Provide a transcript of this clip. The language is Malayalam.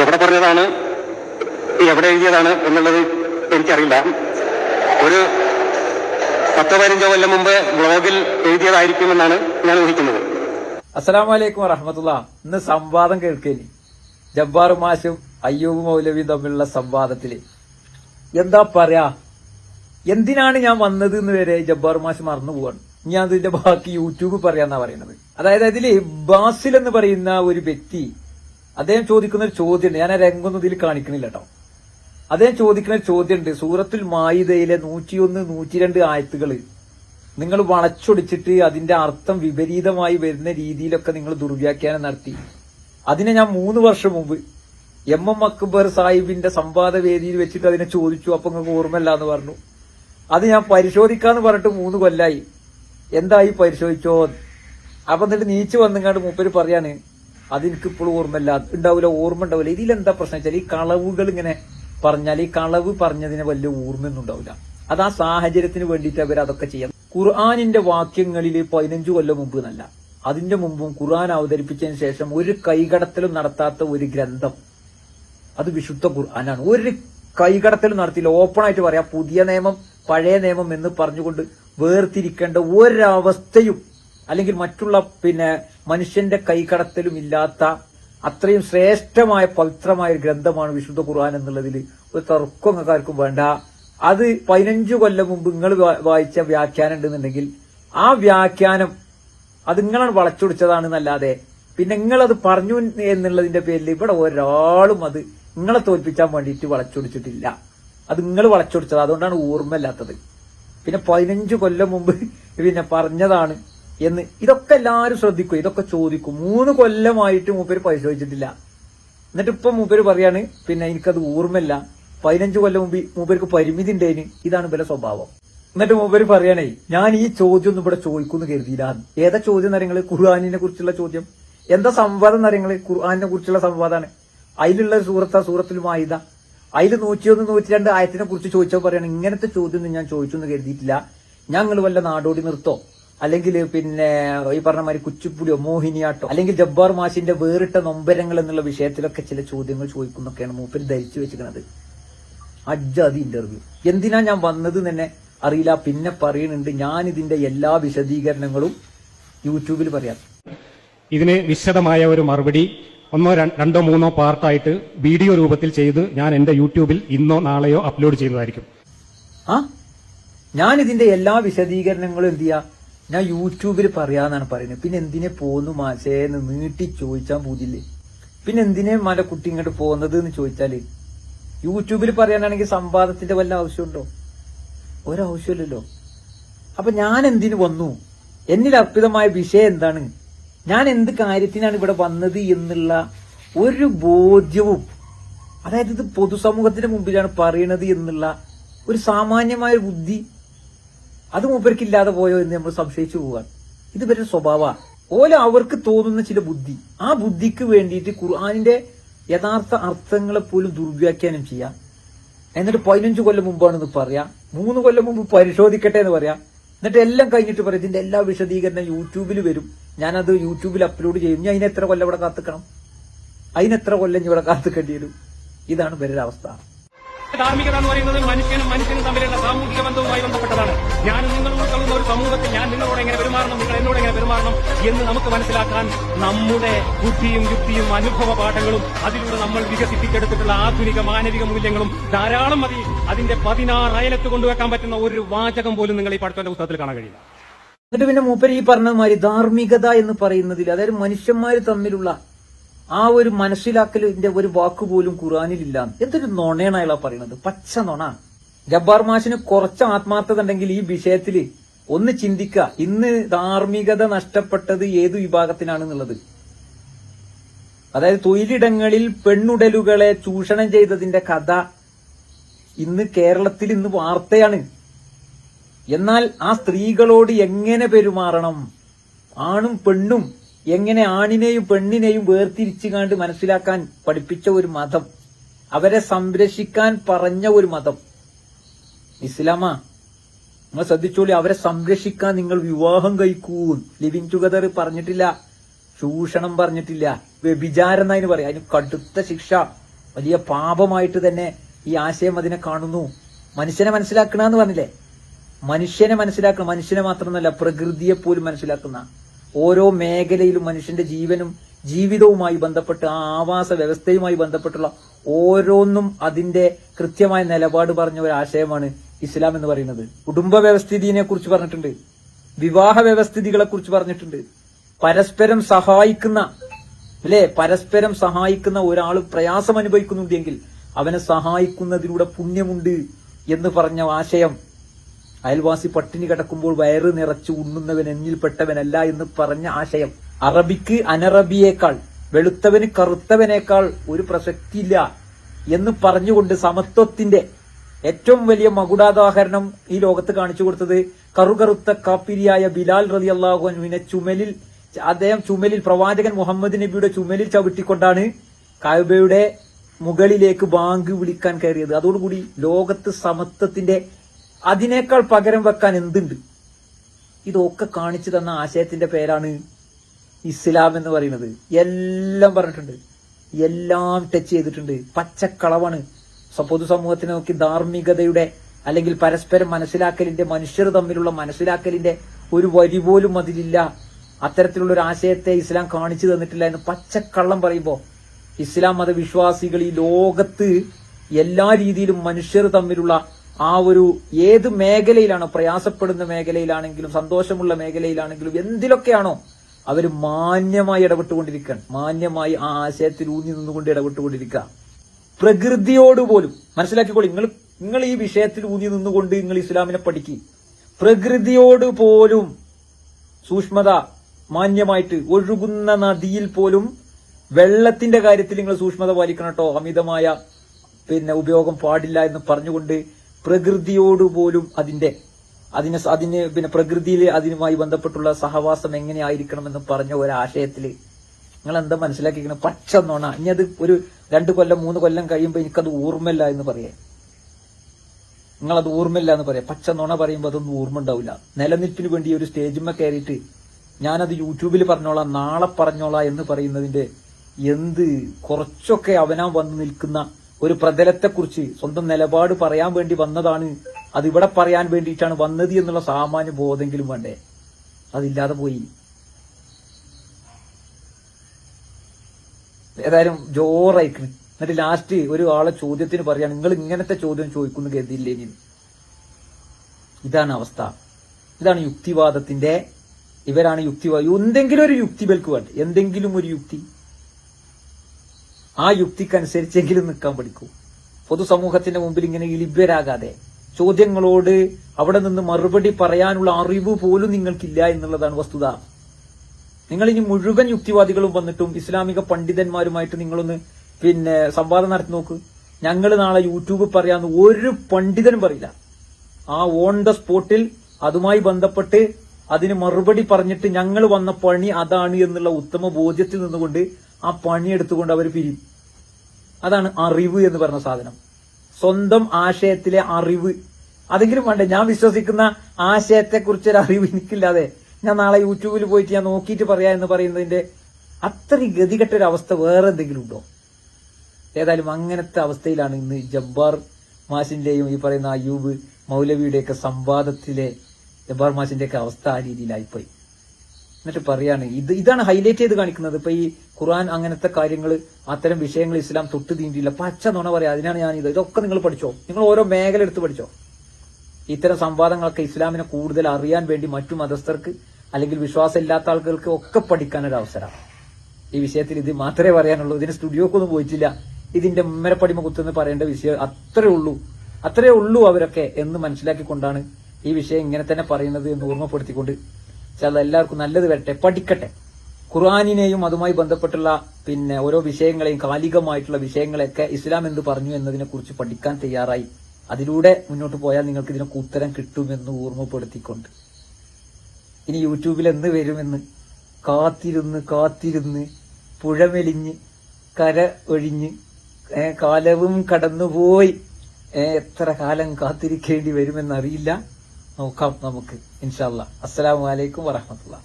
എവിടെ പറഞ്ഞതാണ്? എവിടെ എഴുതിയതാണ് എന്നുള്ളത് എനിക്കറിയില്ല. ഒരു പത്ത് പതിനഞ്ചോ കൊല്ലം മുമ്പ് ബ്ലോഗിൽ എഴുതിയതായിരിക്കുമെന്നാണ് ഞാൻ ഊഹിക്കുന്നത്. അസ്സാം വലൈക്കും വറഹമത്തുള്ള. ഇന്ന് സംവാദം കേൾക്കേനി. ജബ്ബാർ മാഷും അയ്യൂബ് മൗലവിയും തമ്മിലുള്ള സംവാദത്തിൽ. എന്താ പറയാ? എന്തിനാണ് ഞാൻ വന്നത് എന്ന് വരെ ജബ്ബാർ മാഷ് മറന്നു പോവാണ്. ഞാൻ അതിന്റെ ബാക്കി യൂട്യൂബ് പറയാന്നാ പറയുന്നത്. അതായത് അതിൽ ബാസിൽ എന്ന് പറയുന്ന ഒരു വ്യക്തി അദ്ദേഹം ചോദിക്കുന്ന ഒരു ചോദ്യമുണ്ട്. ഞാൻ ആ രംഗൊന്നും ഇതിൽ കാണിക്കുന്നില്ല കേട്ടോ അദ്ദേഹം ചോദിക്കുന്ന ഒരു ചോദ്യമുണ്ട്. സൂറത്തുൽ മായിദയിലെ നൂറ്റിയൊന്ന് നൂറ്റിരണ്ട് ആയത്തുകൾ നിങ്ങൾ വളച്ചൊടിച്ചിട്ട് അതിന്റെ അർത്ഥം വിപരീതമായി വരുന്ന രീതിയിലൊക്കെ നിങ്ങൾ ദുർവ്യാഖ്യാനം നടത്തി. അതിനെ ഞാൻ മൂന്ന് വർഷം മുമ്പ് എം എം അക്ബർ സാഹിബിന്റെ സംവാദ വേദിയിൽ വെച്ചിട്ട് അതിനെ ചോദിച്ചു. അപ്പൊ നിങ്ങൾക്ക് ഓർമ്മയില്ല എന്ന് പറഞ്ഞു. അത് ഞാൻ പരിശോധിക്കാന്ന് പറഞ്ഞിട്ട് മൂന്ന് കൊല്ലായി. എന്തായി പരിശോധിച്ചോ? അപ്പൊ എന്നിട്ട് നീച്ചു വന്നിങ്ങാണ്ട് മൂപ്പര് പറയാണ് അതെനിക്ക് ഇപ്പോഴും ഓർമ്മയില്ല. ഉണ്ടാവില്ല ഓർമ്മ ഉണ്ടാവില്ല. ഇതിലെന്താ പ്രശ്നം വെച്ചാൽ ഈ കളവുകൾ ഇങ്ങനെ പറഞ്ഞാൽ ഈ കളവ് പറഞ്ഞതിന് വലിയ ഓർമ്മയൊന്നും ഉണ്ടാവില്ല. അത് ആ സാഹചര്യത്തിന് വേണ്ടിയിട്ട് അവർ അതൊക്കെ ചെയ്യാം. ഖുർആാനിന്റെ വാക്യങ്ങളിൽ പതിനഞ്ചു കൊല്ലം മുമ്പ് എന്നല്ല. അതിന്റെ മുമ്പും ഖുർആൻ അവതരിപ്പിച്ചതിന് ശേഷം ഒരു കൈകടത്തലും നടത്താത്ത ഒരു ഗ്രന്ഥം. അത് വിശുദ്ധ ഖുർആനാണ്. ഒരു കൈകടത്തലും നടത്തിയില്ല ഓപ്പണായിട്ട് പറയാം. പുതിയ നിയമം പഴയ നിയമം എന്ന് പറഞ്ഞുകൊണ്ട് വേർതിരിക്കേണ്ട ഒരവസ്ഥയും അല്ലെങ്കിൽ മറ്റുള്ള പിന്നെ മനുഷ്യന്റെ കൈകടത്തലും ഇല്ലാത്ത അത്രയും ശ്രേഷ്ഠമായ പവിത്രമായ ഒരു ഗ്രന്ഥമാണ് വിശുദ്ധ ഖുർആൻ എന്നുള്ളതിൽ ഒരു തർക്കം നിങ്ങൾക്ക് ആർക്കും വേണ്ട. അത് പതിനഞ്ചു കൊല്ലം മുമ്പ് നിങ്ങൾ വായിച്ച വ്യാഖ്യാനം ഉണ്ടെന്നുണ്ടെങ്കിൽ ആ വ്യാഖ്യാനം അത് നിങ്ങളാണ് വളച്ചൊടിച്ചതാണെന്നല്ലാതെ പിന്നെ നിങ്ങളത് പറഞ്ഞു എന്നുള്ളതിന്റെ പേരിൽ ഇവിടെ ഒരാളും അത് നിങ്ങളെ തോൽപ്പിക്കാൻ വേണ്ടിയിട്ട് വളച്ചൊടിച്ചിട്ടില്ല. അത് നിങ്ങൾ വളച്ചൊടിച്ചത് അതുകൊണ്ടാണ് ഓർമ്മയില്ലാത്തത്. പിന്നെ പതിനഞ്ചു കൊല്ലം മുമ്പ് പിന്നെ പറഞ്ഞതാണ് എന്ന് ഇതൊക്കെ എല്ലാരും ശ്രദ്ധിക്കും ഇതൊക്കെ ചോദിക്കും. മൂന്ന് കൊല്ലമായിട്ട് മൂപ്പര് പരിശോധിച്ചിട്ടില്ല. എന്നിട്ട് ഇപ്പൊ മൂപ്പര് പറയാണ് പിന്നെ എനിക്കത് ഓർമ്മയില്ല. പതിനഞ്ചു കൊല്ലം മുമ്പ് മൂപ്പർക്ക് പരിമിതി ഉണ്ടേന്. ഇതാണ് ഇവരെ സ്വഭാവം. എന്നിട്ട് മൂപ്പര് പറയണേ ഞാൻ ഈ ചോദ്യം ഒന്നും ഇവിടെ ചോദിക്കുന്നു കരുതിയില്ല. ഏതാ ചോദ്യം എന്നറിയങ്ങൾ ഖുർആാനിനെ കുറിച്ചുള്ള ചോദ്യം? എന്താ സംവാദം എന്നറിയങ്ങൾ ഖുർആാനിനെ കുറിച്ചുള്ള സംവാദമാണ് അതിലുള്ള സൂറത്ത സൂറത്തിൽ മായുത അതിൽ നൂറ്റിയൊന്ന് നൂറ്റിരണ്ട് ആയത്തിനെ കുറിച്ച് ചോദിച്ചോ പറയണം ഇങ്ങനത്തെ ചോദ്യം ഒന്നും ഞാൻ ചോദിച്ചു എന്ന് കരുതിയിട്ടില്ല ഞങ്ങൾ വല്ല നാടോടി നിർത്തോ അല്ലെങ്കിൽ പിന്നെ ഈ പറഞ്ഞ മാതിരി കുച്ചിപ്പുലിയോ മോഹിനിയാട്ടോ അല്ലെങ്കിൽ ജബ്ബാർ മാഷിന്റെ വേറിട്ട നൊമ്പരങ്ങൾ എന്നുള്ള വിഷയത്തിലൊക്കെ ചില ചോദ്യങ്ങൾ ചോദിക്കുന്നൊക്കെയാണ് മൂപ്പര് ധരിച്ചു വെച്ചിരിക്കുന്നത് അജ്ജാതി ഇന്റർവ്യൂ എന്തിനാ ഞാൻ വന്നത് തന്നെ അറിയില്ല. പിന്നെ പറയുന്നുണ്ട് ഞാൻ ഇതിന്റെ എല്ലാ വിശദീകരണങ്ങളും യൂട്യൂബിൽ പറയാം. ഇതിന് വിശദമായ ഒരു മറുപടി ഒന്നോ രണ്ടോ മൂന്നോ പാർട്ടായിട്ട് വീഡിയോ രൂപത്തിൽ ചെയ്ത് ഞാൻ എന്റെ യൂട്യൂബിൽ ഇന്നോ നാളെയോ അപ്ലോഡ് ചെയ്യുന്നതായിരിക്കും ആ? ഞാൻ ഇതിന്റെ എല്ലാ വിശദീകരണങ്ങളും എന്ത് ചെയ്യാ? ഞാൻ യൂട്യൂബിൽ പറയാന്നാണ് പറയുന്നത്. പിന്നെ എന്തിനെ പോന്നു മാഷേന്ന് നീട്ടി ചോദിച്ചാൽ പൂജില്ലേ പിന്നെ എന്തിനെ മല കുട്ടി ഇങ്ങോട്ട് പോകുന്നത് എന്ന് ചോദിച്ചാൽ? യൂട്യൂബിൽ പറയാനാണെങ്കിൽ സംവാദത്തിന്റെ വല്ല ആവശ്യമുണ്ടോ? ഒരാവശ്യമില്ലല്ലോ. അപ്പൊ ഞാൻ എന്തിന് വന്നു? എന്നിൽ അർപ്പിതമായ വിഷയം എന്താണ്? ഞാൻ എന്ത് കാര്യത്തിനാണ് ഇവിടെ വന്നത് എന്നുള്ള ഒരു ബോധ്യവും അതായത് ഇത് പൊതുസമൂഹത്തിന്റെ മുമ്പിലാണ് പറയണത് എന്നുള്ള ഒരു സാമാന്യമായ ബുദ്ധി അത് മൂപ്പർക്കില്ലാതെ പോയോ എന്ന് നമ്മൾ സംശയിച്ചു പോവാണ്. ഇത് ഇവരുടെ സ്വഭാവ ഓല അവർക്ക് തോന്നുന്ന ചില ബുദ്ധി. ആ ബുദ്ധിക്ക് വേണ്ടിയിട്ട് ഖുർആാനിന്റെ യഥാർത്ഥ അർത്ഥങ്ങളെ പോലും ദുർവ്യാഖ്യാനം ചെയ്യാം. എന്നിട്ട് പതിനഞ്ചു കൊല്ലം മുമ്പാണെന്ന് പറയാം. മൂന്ന് കൊല്ലം മുമ്പ് പരിശോധിക്കട്ടെ എന്ന് പറയാം. എന്നിട്ട് എല്ലാം കഴിഞ്ഞിട്ട് പറയാം ഇതിന്റെ എല്ലാ വിശദീകരണം യൂട്യൂബിൽ വരും. ഞാനത് യൂട്യൂബിൽ അപ്ലോഡ് ചെയ്യും. ഞാൻ അതിനെത്ര കൊല്ലം ഇവിടെ കാത്തുക്കണം? അതിനെത്ര കൊല്ലം ഇവിടെ കാത്തുക്കേണ്ടി വരും? ഇതാണ് ഇവരുടെ അവസ്ഥ. ധാർമ്മികത എന്ന് പറയുന്നത് മനുഷ്യനും മനുഷ്യനും തമ്മിലുള്ള സാമൂഹിക ബന്ധവുമായി ബന്ധപ്പെട്ടതാണ്. ഞാൻ നിങ്ങളോട് കളുന്ന ഒരു സമൂഹത്തിൽ ഞാൻ നിങ്ങളോട് എങ്ങനെ പെരുമാറണം നിങ്ങൾ എന്നോട് എങ്ങനെ പെരുമാറണം എന്ന് നമുക്ക് മനസ്സിലാക്കാൻ നമ്മുടെ ബുദ്ധിയും യുക്തിയും അനുഭവ പാഠങ്ങളും അതിലൂടെ നമ്മൾ വികസിപ്പിച്ചെടുത്തിട്ടുള്ള ആധുനിക മാനവിക മൂല്യങ്ങളും ധാരാളം മതി. അതിന്റെ പതിനാറ് അയലത്ത് കൊണ്ടുവെക്കാൻ പറ്റുന്ന ഒരു വാചകം പോലും നിങ്ങൾ ഈ പഠിത്തന്റെ പുസ്തകത്തിൽ കാണാൻ കഴിയില്ല. എന്നിട്ട് പിന്നെ മൂപ്പര് ഈ പറഞ്ഞ മാതിരി ധാർമ്മികത എന്ന് പറയുന്നതിൽ അതായത് മനുഷ്യന്മാർ തമ്മിലുള്ള ആ ഒരു മനസ്സിലാക്കലിന്റെ ഒരു വാക്ക് പോലും ഖുറാനിലില്ല എന്തൊരു നുണയാണ് അയാളാ പറയുന്നത്? പച്ച നുണ. ജബ്ബാർ മാഷിന് കുറച്ച് ആത്മാർത്ഥത ഉണ്ടെങ്കിൽ ഈ വിഷയത്തിൽ ഒന്ന് ചിന്തിക്കുക. ഇന്ന് ധാർമ്മികത നഷ്ടപ്പെട്ടത് ഏത് വിഭാഗത്തിനാണെന്നുള്ളത്. അതായത് തൊഴിലിടങ്ങളിൽ പെണ്ണുടലുകളെ ചൂഷണം ചെയ്തതിന്റെ കഥ ഇന്ന് കേരളത്തിൽ ഇന്ന് വാർത്തയാണ്. എന്നാൽ ആ സ്ത്രീകളോട് എങ്ങനെ പെരുമാറണം? ആണും പെണ്ണും എങ്ങനെ ആണിനെയും പെണ്ണിനെയും വേർതിരിച്ചു കണ്ട് മനസ്സിലാക്കാൻ പഠിപ്പിച്ച ഒരു മതം അവരെ സംരക്ഷിക്കാൻ പറഞ്ഞ ഒരു മതം. ഇസ്ലാമാ നിങ്ങൾ ശ്രദ്ധിച്ചോളി അവരെ സംരക്ഷിക്കാൻ നിങ്ങൾ വിവാഹം കഴിക്കൂ ലിവിങ് ടുഗദർ പറഞ്ഞിട്ടില്ല ചൂഷണം പറഞ്ഞിട്ടില്ല വ്യഭിചാരം എന്നതിന് പറയാം. അതിന് കടുത്ത ശിക്ഷ വലിയ പാപമായിട്ട് തന്നെ ഈ ആശയം അതിനെ കാണുന്നു. മനുഷ്യനെ മനസ്സിലാക്കണ എന്ന് പറഞ്ഞില്ലേ? മനുഷ്യനെ മനസ്സിലാക്കണം. മനുഷ്യനെ മാത്രമല്ല പ്രകൃതിയെ പോലും മനസ്സിലാക്കുന്ന ഓരോ മേഖലയിലും മനുഷ്യന്റെ ജീവനും ജീവിതവുമായി ബന്ധപ്പെട്ട് ആ ആവാസ വ്യവസ്ഥയുമായി ബന്ധപ്പെട്ടുള്ള ഓരോന്നും അതിന്റെ കൃത്യമായ നിലപാട് പറഞ്ഞ ഒരു ആശയമാണ് ഇസ്ലാം എന്ന് പറയുന്നത്. കുടുംബ വ്യവസ്ഥിതിനെ കുറിച്ച് പറഞ്ഞിട്ടുണ്ട്. വിവാഹ വ്യവസ്ഥിതികളെ കുറിച്ച് പറഞ്ഞിട്ടുണ്ട്. പരസ്പരം സഹായിക്കുന്ന അല്ലെ? പരസ്പരം സഹായിക്കുന്ന ഒരാൾ പ്രയാസം അനുഭവിക്കുന്നുണ്ടെങ്കിൽ അവനെ സഹായിക്കുന്നതിലൂടെ പുണ്യമുണ്ട് എന്ന് പറഞ്ഞ ആശയം അയൽവാസി പട്ടിണി കിടക്കുമ്പോൾ വയറ് നിറച്ച് ഉണ്ണുന്നവൻ എന്നിൽപ്പെട്ടവനല്ല എന്ന് പറഞ്ഞ ആശയം. അറബിക്ക് അനറബിയേക്കാൾ വെളുത്തവന് കറുത്തവനേക്കാൾ ഒരു പ്രസക്തിയില്ല എന്ന് പറഞ്ഞുകൊണ്ട് സമത്വത്തിന്റെ ഏറ്റവും വലിയ മകുടാദാഹരണം ഈ ലോകത്ത് കാണിച്ചു കൊടുത്തത് കറുകറുത്ത കാപ്പിരിയായ ബിലാൽ റതി അള്ളാഹുവിനെ ചുമലിൽ അദ്ദേഹം ചുമലിൽ പ്രവാചകൻ മുഹമ്മദ് നബിയുടെ ചുമലിൽ ചവിട്ടിക്കൊണ്ടാണ് കായബയുടെ മുകളിലേക്ക് ബാങ്ക് വിളിക്കാൻ കയറിയത്. അതോടുകൂടി ലോകത്ത് സമത്വത്തിന്റെ അതിനേക്കാൾ പകരം വെക്കാൻ എന്തുണ്ട്? ഇതൊക്കെ കാണിച്ചു തന്ന ആശയത്തിന്റെ പേരാണ് ഇസ്ലാം എന്ന് പറയുന്നത്. എല്ലാം പറഞ്ഞിട്ടുണ്ട്. എല്ലാം ടച്ച് ചെയ്തിട്ടുണ്ട്. പച്ചക്കളവാണ്. പൊതുസമൂഹത്തിനെ നോക്കി ധാർമ്മികതയുടെ അല്ലെങ്കിൽ പരസ്പരം മനസ്സിലാക്കലിന്റെ മനുഷ്യർ തമ്മിലുള്ള മനസ്സിലാക്കലിന്റെ ഒരു വരി പോലും അതിലില്ല. അത്തരത്തിലുള്ള ഒരു ആശയത്തെ ഇസ്ലാം കാണിച്ചു തന്നിട്ടില്ല എന്ന് പച്ചക്കള്ളം പറയുമ്പോൾ ഇസ്ലാം മതവിശ്വാസികൾ ഈ ലോകത്ത് എല്ലാ രീതിയിലും മനുഷ്യർ തമ്മിലുള്ള ആ ഒരു ഏത് മേഖലയിലാണോ പ്രയാസപ്പെടുന്ന മേഖലയിലാണെങ്കിലും സന്തോഷമുള്ള മേഖലയിലാണെങ്കിലും എന്തിലൊക്കെയാണോ അവർ മാന്യമായി ഇടപെട്ടുകൊണ്ടിരിക്കുകയാണ് മാന്യമായി ആ ആശയത്തിൽ ഊന്നി നിന്നുകൊണ്ട് ഇടപെട്ടുകൊണ്ടിരിക്കുക. പ്രകൃതിയോട് പോലും മനസ്സിലാക്കിക്കോളി നിങ്ങൾ നിങ്ങൾ ഈ വിഷയത്തിൽ ഊന്നി നിന്നുകൊണ്ട് നിങ്ങൾ ഇസ്ലാമിനെ പഠിക്കുക പ്രകൃതിയോട് പോലും സൂക്ഷ്മത മാന്യമായിട്ട് ഒഴുകുന്ന നദിയിൽ പോലും വെള്ളത്തിന്റെ കാര്യത്തിൽ നിങ്ങൾ സൂക്ഷ്മത പാലിക്കണം കേട്ടോ. അമിതമായ പിന്നെ ഉപയോഗം പാടില്ല എന്ന് പറഞ്ഞുകൊണ്ട് പ്രകൃതിയോട് പോലും അതിന്റെ അതിന് അതിന് പിന്നെ പ്രകൃതിയിൽ അതിനുമായി ബന്ധപ്പെട്ടുള്ള സഹവാസം എങ്ങനെയായിരിക്കണമെന്ന് പറഞ്ഞ ഒരാശയത്തിൽ നിങ്ങൾ എന്താ മനസ്സിലാക്കിക്കണം പച്ച നോണ. ഇനി അത് ഒരു രണ്ട് കൊല്ലം മൂന്ന് കൊല്ലം കഴിയുമ്പോൾ എനിക്കത് ഓർമ്മയില്ല എന്ന് പറയേ. നിങ്ങളത് ഓർമ്മയില്ല എന്ന് പറയാം. പച്ച നോണ പറയുമ്പോൾ അതൊന്നും ഓർമ്മ ഉണ്ടാവില്ല. നിലനിൽപ്പിന് വേണ്ടി ഒരു സ്റ്റേജിന്മേ കയറിയിട്ട് ഞാനത് യൂട്യൂബിൽ പറഞ്ഞോളാം നാളെ പറഞ്ഞോളാം എന്ന് പറയുന്നതിന്റെ എന്ത് കുറച്ചൊക്കെ അവനാ വന്നു നിൽക്കുന്ന ഒരു പ്രതലത്തെക്കുറിച്ച് സ്വന്തം നിലപാട് പറയാൻ വേണ്ടി വന്നതാണ്. അത് ഇവിടെ പറയാൻ വേണ്ടിയിട്ടാണ് വന്നത് എന്നുള്ള സാമാന്യ ബോധമെങ്കിലും വേണ്ടേ? അതില്ലാതെ പോയി. ഏതായാലും ജോറായിക്കണ് എന്നിട്ട് ലാസ്റ്റ് ഒരു ആളെ ചോദ്യത്തിന് പറയാണ് നിങ്ങൾ ഇങ്ങനത്തെ ചോദ്യം ചോദിക്കുന്നു ഗതിയില്ലെങ്കിൽ ഇതാണ് അവസ്ഥ. ഇതാണ് യുക്തിവാദത്തിന്റെ ഇവരാണ് യുക്തിവാദം എന്തെങ്കിലും ഒരു യുക്തി വേണ്ട? എന്തെങ്കിലും ഒരു യുക്തി. ആ യുക്തിക്കനുസരിച്ചെങ്കിലും നിൽക്കാൻ പഠിക്കൂ. പൊതുസമൂഹത്തിന്റെ മുമ്പിൽ ഇങ്ങനെ ഇലിബ്യരാകാതെ ചോദ്യങ്ങളോട് അവിടെ നിന്ന് മറുപടി പറയാനുള്ള അറിവ് പോലും നിങ്ങൾക്കില്ല എന്നുള്ളതാണ് വസ്തുത. നിങ്ങൾ ഇനി മുഴുവൻ യുക്തിവാദികളും വന്നിട്ടും ഇസ്ലാമിക പണ്ഡിതന്മാരുമായിട്ട് നിങ്ങളൊന്ന് പിന്നെ സംവാദം നടത്തി നോക്ക്. ഞങ്ങൾ നാളെ യൂട്യൂബ് പറയാന്ന് ഒരു പണ്ഡിതനും പറയില്ല. ആ ഓൺ ദ സ്പോട്ടിൽ അതുമായി ബന്ധപ്പെട്ട് അതിന് മറുപടി പറഞ്ഞിട്ട് ഞങ്ങൾ വന്ന പണി അതാണ് എന്നുള്ള ഉത്തമ ബോധ്യത്തിൽ നിന്നുകൊണ്ട് ആ പണി എടുത്തുകൊണ്ട് അവർ പിരിയും. അതാണ് അറിവ് എന്ന് പറഞ്ഞ സാധനം. സ്വന്തം ആശയത്തിലെ അറിവ്. അതെങ്കിലും വേണ്ടേ ഞാൻ വിശ്വസിക്കുന്ന ആശയത്തെക്കുറിച്ച് ഒരു അറിവ് എനിക്കില്ലാതെ ഞാൻ നാളെ യൂട്യൂബിൽ പോയിട്ട് ഞാൻ നോക്കിയിട്ട് പറയാ എന്ന് പറയുന്നതിന്റെ അത്രയും ഗതികെട്ട ഒരു അവസ്ഥ വേറെ എന്തെങ്കിലും ഉണ്ടോ? ഏതായാലും അങ്ങനത്തെ അവസ്ഥയിലാണ് ഇന്ന് ജബ്ബാർ മാഷിന്റെയും ഈ പറയുന്ന അയ്യൂബ് മൗലവിയുടെയൊക്കെ സംവാദത്തിലെ ജബ്ബാർ മാഷിന്റെയൊക്കെ അവസ്ഥ ആ രീതിയിലായിപ്പോയി. എന്നിട്ട് പറയാണ് ഇത് ഇതാണ് ഹൈലൈറ്റ് ചെയ്ത് കാണിക്കുന്നത്. ഇപ്പൊ ഈ ഖുർആൻ അങ്ങനത്തെ കാര്യങ്ങൾ അത്തരം വിഷയങ്ങൾ ഇസ്ലാം തൊട്ട് തീണ്ടിയില്ല. പച്ച നുണ പറയാം അതിനാണ് ഞാൻ ഇത് ഇതൊക്കെ നിങ്ങൾ പഠിച്ചോ? നിങ്ങൾ ഓരോ മേഖല എടുത്ത് പഠിച്ചോ? ഇത്തരം സംവാദങ്ങളൊക്കെ ഇസ്ലാമിനെ കൂടുതൽ അറിയാൻ വേണ്ടി മറ്റു മതസ്ഥർക്ക് അല്ലെങ്കിൽ വിശ്വാസം ഇല്ലാത്ത ആളുകൾക്ക് ഒക്കെ പഠിക്കാൻ ഒരു അവസരമാണ് ഈ വിഷയത്തിൽ ഇത് മാത്രമേ പറയാനുള്ളൂ. ഇതിന് സ്റ്റുഡിയോക്കൊന്നും പോയിട്ടില്ല. ഇതിന്റെ ഉമ്മരപ്പടിമ കുത്തെന്ന് പറയേണ്ട വിഷയം അത്രേ ഉള്ളൂ. അത്രേ ഉള്ളൂ അവരൊക്കെ എന്ന് മനസ്സിലാക്കിക്കൊണ്ടാണ് ഈ വിഷയം ഇങ്ങനെ തന്നെ പറയുന്നത് എന്ന് ഓർമ്മപ്പെടുത്തിക്കൊണ്ട് ചില എല്ലാവർക്കും നല്ലത് വരട്ടെ പഠിക്കട്ടെ. ഖുർആാനിനെയും അതുമായി ബന്ധപ്പെട്ടുള്ള പിന്നെ ഓരോ വിഷയങ്ങളെയും കാലികമായിട്ടുള്ള വിഷയങ്ങളെയൊക്കെ ഇസ്ലാം എന്ത് പറഞ്ഞു എന്നതിനെ കുറിച്ച് പഠിക്കാൻ തയ്യാറായി. അതിലൂടെ മുന്നോട്ട് പോയാൽ നിങ്ങൾക്ക് ഇതിനൊക്കെ ഉത്തരം കിട്ടുമെന്ന് ഓർമ്മപ്പെടുത്തിക്കൊണ്ട്. ഇനി യൂട്യൂബിൽ എന്ന് വരുമെന്ന്? കാത്തിരുന്ന് കാത്തിരുന്ന് പുഴമെലിഞ്ഞ് കര ഒഴിഞ്ഞ് കാലവും കടന്നുപോയി. എത്ര കാലം കാത്തിരിക്കേണ്ടി വരുമെന്നറിയില്ല നോക്കാം നമുക്ക്. ഇൻഷാല്ല അസ്സലാമു അലൈക്കും വറഹമത്തുള്ള